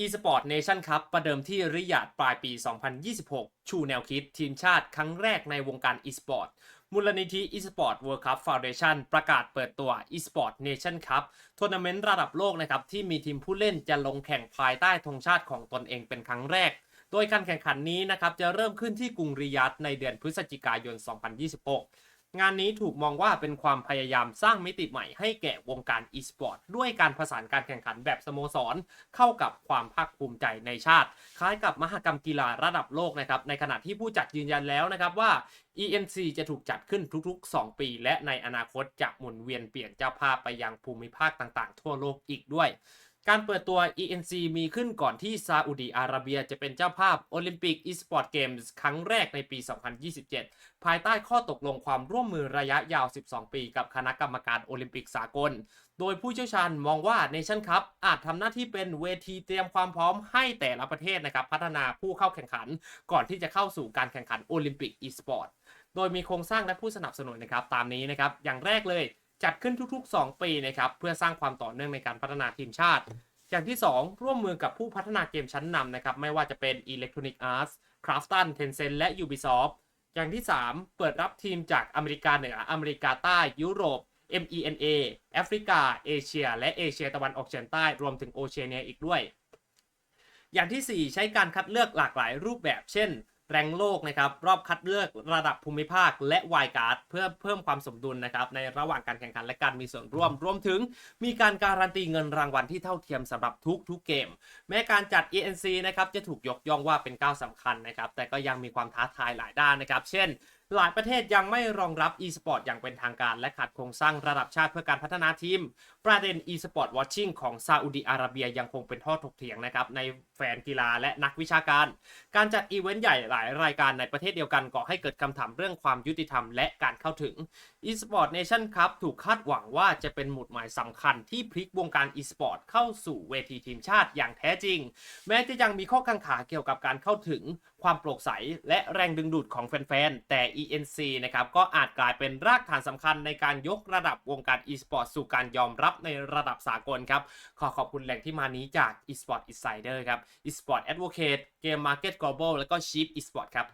eSport Nation Cup ประเดิมที่ริยาดปลายปี 2026 ชูแนวคิดทีมชาติครั้งแรกในวงการ eSport มูลนิธิ eSport World Cup Foundation ประกาศเปิดตัว eSport Nation Cup ทัวร์นาเมนต์ระดับโลกนะครับที่มีทีมผู้เล่นจะลงแข่งภายใต้ธงชาติของตนเองเป็นครั้งแรก โดยการแข่งขันนี้นะครับจะเริ่มขึ้นที่กรุงริยาดในเดือนพฤศจิกายน 2026 งานนี้ถูกมองว่าเป็นความพยายามสร้างมิติใหม่ให้แก่วงการ e-sport ด้วยการผสานการแข่งขันแบบสโมสร เข้ากับความภาคภูมิใจในชาติ คล้ายกับมหกรรมกีฬาระดับโลกนะครับ ในขณะที่ผู้จัดยืนยันแล้วนะครับว่า ENC จะถูกจัดขึ้นทุก ๆ 2 ปี และในอนาคตจะหมุนเวียนเปลี่ยนเจ้าภาพไปยังภูมิภาคต่างๆ ทั่วโลกอีกด้วย การเปิดตัว ENC มีขึ้นก่อนที่ซาอุดีอาระเบียจะเป็นเจ้าภาพโอลิมปิกอีสปอร์ตเกมส์ครั้งแรกในปี 2027 ภายใต้ข้อตกลงความร่วมมือระยะยาว 12 ปีกับคณะกรรมการโอลิมปิกสากล โดยผู้เชี่ยวชาญมองว่าเนชั่นคัพอาจทำหน้าที่เป็นเวทีเตรียมความพร้อมให้แต่ละประเทศนะครับพัฒนาผู้เข้าแข่งขัน ก่อนที่จะเข้าสู่การแข่งขันโอลิมปิกอีสปอร์ต โดยมีโครงสร้างและผู้สนับสนุนนะครับตามนี้นะครับอย่างแรกเลย จัดขึ้นทุกๆ 2 ปีนะครับเพื่อสร้างความต่อเนื่องในการพัฒนาทีมชาติ อย่างที่ 2 ร่วมมือกับผู้พัฒนาเกมชั้นนำนะครับไม่ว่าจะเป็น Electronic Arts Krafton Tencent และ Ubisoft อย่างที่ 3 เปิดรับทีมจากอเมริกาเหนืออเมริกาใต้ยุโรป MENA แอฟริกา เอเชีย และเอเชียตะวันออกเฉียงใต้รวมถึงโอเชียเนียอีกด้วย อย่างที่ 4 ใช้การคัดเลือกหลากหลายรูปแบบเช่น แรงโลกนะครับรอบคัดเลือกระดับภูมิภาคและวายการ์ดเพื่อเพิ่มความสมดุลนะครับในระหว่างการแข่งขันและการมีส่วนร่วม รวมถึงมีการการันตีเงินรางวัลที่เท่าเทียมสำหรับทุกทุกเกม แม้การจัด ENC นะครับจะถูกยกย่องว่าเป็นก้าวสำคัญนะครับแต่ก็ยังมีความท้าทายหลายด้านนะครับ เช่น หลายประเทศยังไม่รองรับ e-sport อย่างเป็นทางการ และขาดโครงสร้างระดับชาติเพื่อการพัฒนาทีม ประเด็น e-sport watching ของซาอุดีอาระเบียยังคงเป็นท่อถกเถียงนะครับในแฟนกีฬาและนักวิชาการ การจัดอีเวนต์ใหญ่หลายรายการในประเทศเดียวกันก่อให้เกิดคำถามเรื่องความยุติธรรมและการเข้าถึง e-sport nation cup ถูกคาดหวังว่าจะเป็นหมุดหมายสำคัญที่พลิกวงการ e-sport เข้าสู่เวทีทีมชาติอย่างแท้จริง แม้จะยังมีข้อกังขาเกี่ยวกับการเข้าถึงความโปร่งใสและแรงดึงดูดของแฟนๆแต่ ENC นะครับก็อาจกลายเป็นรากฐานสำคัญในการยกระดับวงการ e-sport สู่การยอมรับในระดับสากลครับ ขอขอบคุณแหล่งที่มานี้จาก eSport Insider ครับ eSport Advocate Game Market Global และก็ Chief eSport ครับ